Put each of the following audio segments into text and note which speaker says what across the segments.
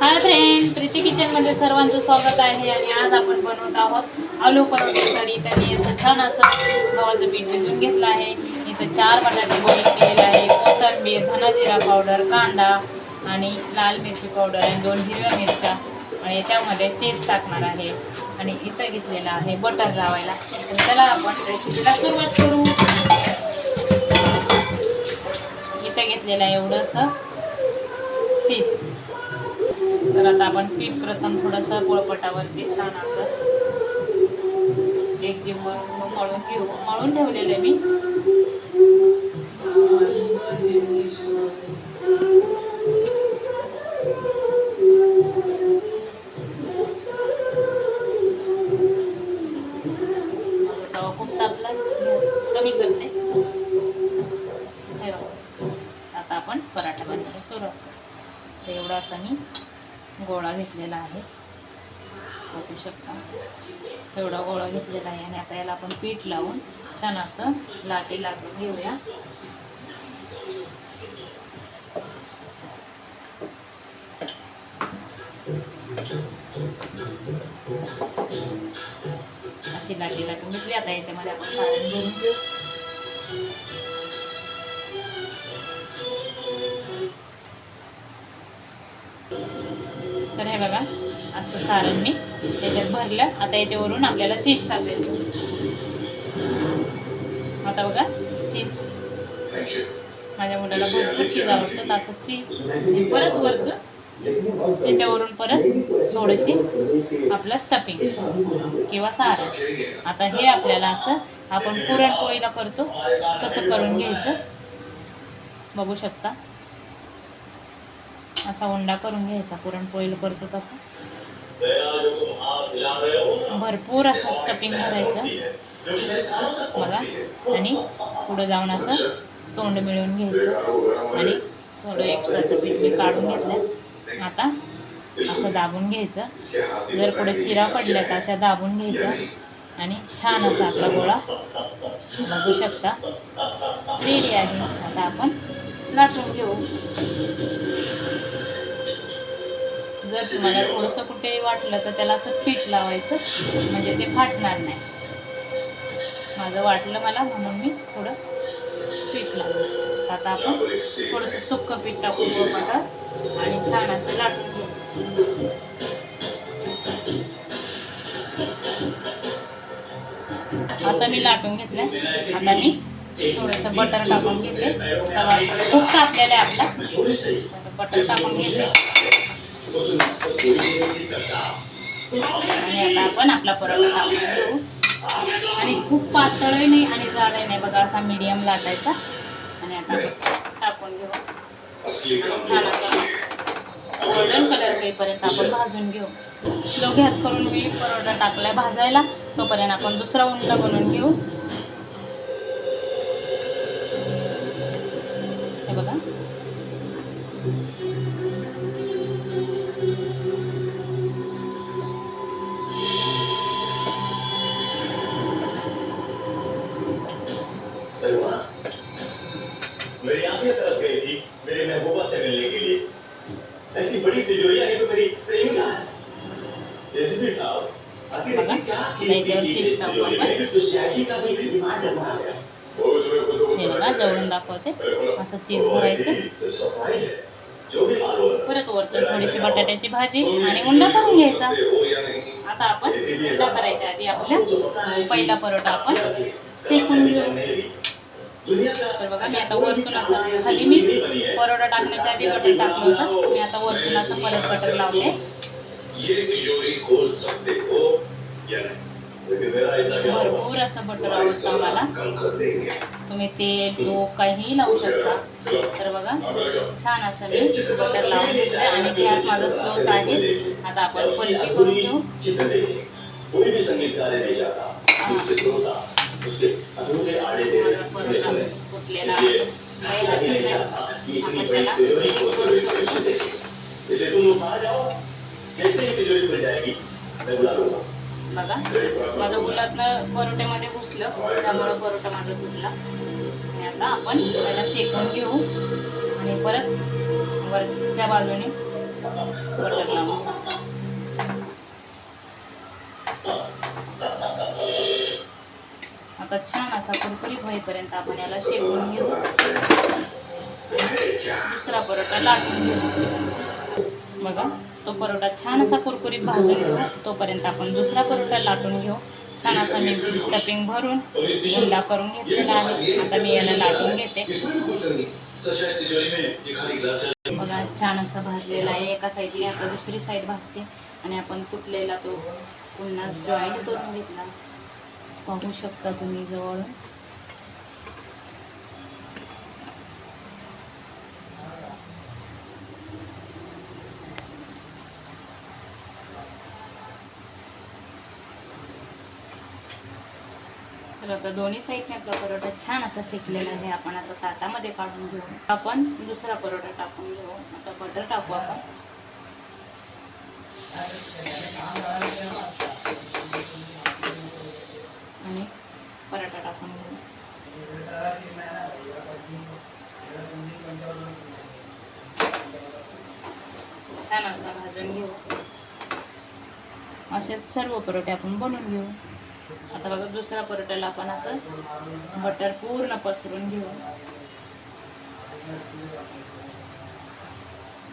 Speaker 1: Hi friend Preeti किचनमध्ये सर्वांचं स्वागत आहे आणि आज आपण बनवत आहोत आलू परोठे कढी तर मी असं छान असं गव्हाचं पीठ भिजून घेतलं आहे. इथं चार बटाटे बॉईल केलेले आहे. कोथंबीर धनाजिरा पावडर कांदा आणि लाल मिरची पावडर आणि दोन हिरव्या मिरच्या. आणि याच्यामध्ये चीज टाकणार आहे. आणि इथं घेतलेलं आहे बटर लावायला. तर चला आपण रेसिपीला सुरुवात करू. इथं घेतलेलं आहे एवढंसं चीज तर आता आपण पीठ प्रथम थोडंसं पोळपटावरती छान असं एक जीव मळून मळून घेऊ. मळून ठेवलेलं आहे मी. तवा खूप तापला. गॅस कमी करते. आता आपण पराठा बनवायला सुरुवात करू. एवढा असा मी गोळा घेतलेला आहे. बघू शकता. एवढा गोळा घेतलेला आहे आणि आता याला आपण पीठ लावून छान असं लाटी लागून घेऊया. अशी लाटी लाटून घेतली. आता याच्यामध्ये आपण सारण भरून घेऊ. हे बघा असं सारण मी त्याच्यात भरलं. आता याच्यावरून आपल्याला चीज टाकायचं. आता बघा चीज. माझ्या मुलाला भरपूर चीज आवडतं असं चीज. परत वरतं त्याच्यावरून परत थोडीशी आपलं स्टफिंग किंवा सारण. आता हे आपल्याला असं आपण पुरणपोळीला करतो तसं करून घ्यायचं. बघू शकता. असा उंडा करून घ्यायचा पुरणपोळीला करतो तसा. भरपूर असं स्टफिंग भरायचं बघा. आणि पुढं जाऊन असं तोंड मिळवून घ्यायचं. आणि थोडं एक्स्ट्राचं पीठ मी काढून घेतलं आता असं दाबून घ्यायचं. जर पुढे चिरा पडल्या तर अशा दाबून घ्यायचं आणि छान असा आपला गोळा बघू शकता. रेडी आहे. आता आपण लाटून घेऊ. जर तुम्हाला थोडंसं कुठे वाटलं तर त्याला असं पीठ लावायचं म्हणजे ते फाटणार नाही. माझं वाटलं मला म्हणून मी थोडं पीठ लावलं. आता आपण थोडंसं सुक्कं पीठ टाकून बटाट आणि छान असं लाटून घेऊ आता मी लाटून घेतलं आता मी थोडंसं बटर टाकून घेतले तवा खूप तापलेला आहे आपला. बटर टाकून घेतले आणि आता आपण आपला परत टाकून घेऊ आणि खूप पातळही नाही आणि जाडही नाही. बघा असा मीडियम लाटायचा. आणि आता टाकून घेऊ. छान गोल्डन कलर होईपर्यंत आपण भाजून घेऊ. स्लो गॅस करून मी परोडा टाकलाय भाजायला. तोपर्यंत आपण दुसरा उंडा बनवून घेऊ.
Speaker 2: रेसिपी साहब आखिर ऐसी क्या
Speaker 1: नहीं, जो
Speaker 2: कीमती चीज
Speaker 1: हे बघा जवळून दाखवते. असं चीज भरायचं. परत वरतून थोडीशी बटाट्याची भाजी आणि उंडा करून घ्यायचा. आता आपण उंडा करायच्या आधी आपल्या पहिला परोठा आपण शेकून घेऊ. तर बघा मी आता वरतून असं खाली मी परोठा टाकण्याच्या आधी बटर टाकलं होतं मी आता वरतून असं परत बटर लावते.
Speaker 3: ये तिजोरी खोल सकते हो या नहीं
Speaker 2: लेकिन मेरा ऐसा क्या
Speaker 1: भरपूर असं बटर आवडतं आम्हाला
Speaker 3: कम कर देंगे
Speaker 1: तुम्ही तेल तूप काहीही लावू शकता तर बघा छान असं मी बटर लावून घेतलं आणि गॅस माझा स्लोच आहे आता आपण पलटी करून घेऊ
Speaker 2: चित्र देखिए कोई भी संगीत जैसे ही तिजोरी खुल जाएगी मैं बुला
Speaker 1: बघा माझं गुलाबनं परोट्यामध्ये घुसलं त्यामुळं परोटा माझा घुसला आणि आता आपण त्याला शेकून घेऊ. आणि परत वरच्या बाजूने बटर लावून आता छान असा कुरकुरीत होईपर्यंत आपण याला शेकून घेऊ. दुसरा परोठा लाटून घेऊ. बघा. तो परोठा छान असा कुरकुरीत भाजून घेऊ. तोपर्यंत आपण दुसरा परोठा लाटून घेऊ. छान असा मी स्टफिंग भरून गुंडा करून घेतलेला आहे. आता मी याला लाटून घेते. बघा छान असा भाजलेला आहे. एका साईडने आता दुसरी साईड भाजते. आणि आपण तुटलेला तो पुन्हा जॉईंट करून घेतला. पाहू शकता तुम्ही जवळ तर आता दोन्ही साईडने आपला परोठा छान असा शेकलेला आहे. आपण आता ताटामध्ये काढून घेऊ. आपण दुसरा परोठा टाकून घेऊ. आता बटर टाकू आपण. आणि पराठा टाकून घेऊ. छान असा भाजून घेऊ. असेच सर्व परोठे आपण बनवून घेऊ. आता बघा दुसऱ्या परोट्याला आपण असं बटर पूर्ण पसरून घेऊ.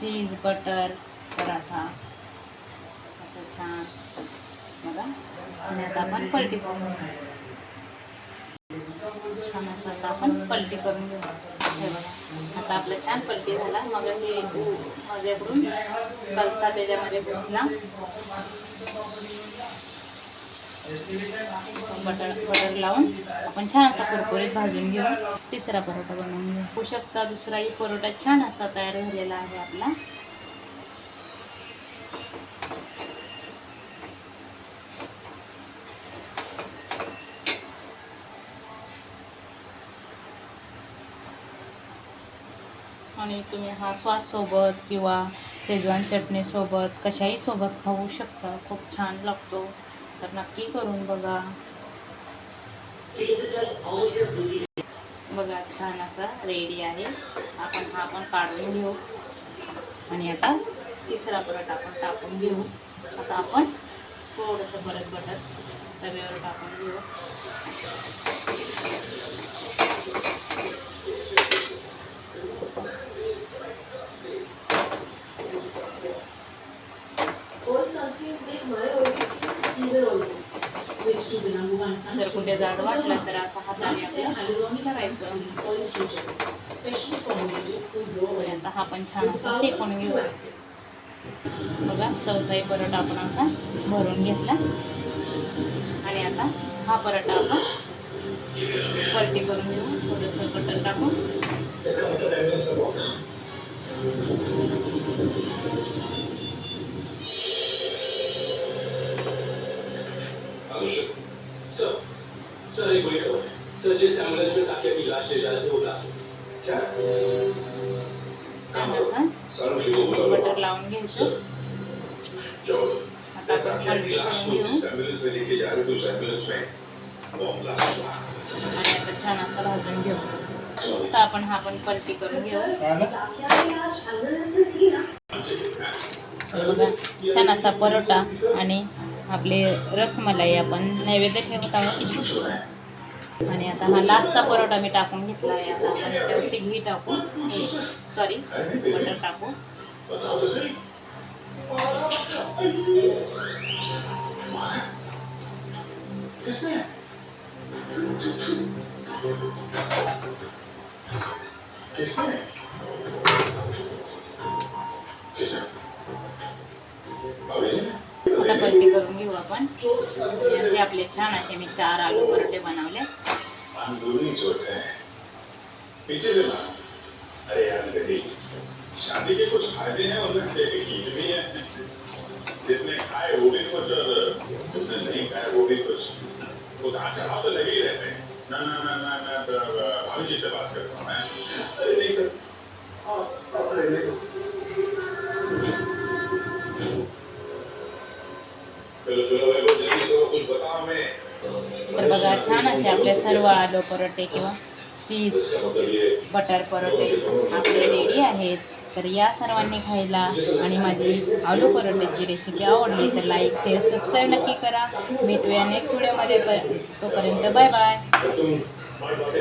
Speaker 1: Cheese butter paratha. असं छान. बघा आणि आता आपण पलटी करून घेऊ. छान असं आता आपण पलटी करून घेऊ. हे बघा आता आपलं छान पलटी झाला. मग अशी माझ्याकडून कलता त्याच्यामध्ये घुसला. बटर बटर लावून आपण छान असा कुरकुरीत भाजून घेऊ. तिसरा परोठा बनवून घेऊ. होऊ शकता दुसराही परोठा छान असा तयार झालेला आहे आपला. आणि तुम्ही हा सॉस सोबत किंवा शेजवान चटणी सोबत कशाही सोबत खाऊ शकता. खूप छान लागतो. तर नक्की करून बघा. बघा छान असा रेडी आहे. आपण हा पण काढून घेऊ. आणि आता तिसरा परत आपण टाकून घेऊ. आता आपण थोडंसं परत बटर तव्यावर टाकून घेऊ. आणि. आता हा पण छान असा शेकून घेऊ. बघा चौथाही परोठा आपण असा भरून घेतला. आणि आता हा परोठा आपण पलटी करून घेऊ. थोडंसं बटर टाकून.
Speaker 2: सर सर एक सर जिस एम्बुलेंस में ताकिया की लाश ले जा रहे थे वो हो
Speaker 1: छान असा बटर लावून घ्यायचं. आता करून घेऊ. छान असा भाजून घेऊ. तर आपण हा पण पलटी करून घेऊ. छान असा परोटा आणि आपले रसमलाई आपण नैवेद्य ठेवत आहोत. आणि आता हा लास्टचा परोठा मी टाकून घेतला आहे आता आपण याच्यावरती घी टाकू. सॉरी बटर टाकू.
Speaker 3: बताओ
Speaker 1: आता पलटी करून घेऊ आपण. असे आपले छान असे चार आलू परोठे बनवले.
Speaker 3: शादी के कुछ फ़ायदे हैं, उनमें से भी है जिसने खाए वो भी कुछ और जिसने नहीं खाए वो भी कुछ उतार चढ़ाव तो लगे ही रहते हैं। ना ना ना ना मैं
Speaker 1: तर बघा छान असे आपले सर्व आलू परोटे किंवा चीज बटर परोटे आपले रेडी आहेत. तर या सर्वांनी खायला आणि माझी आलू परोट्याची रेसिपी आवडली तर लाईक शेअर सबस्क्राईब नक्की करा. भेटूया नेक्स्ट व्हिडिओमध्ये तोपर्यंत बाय बाय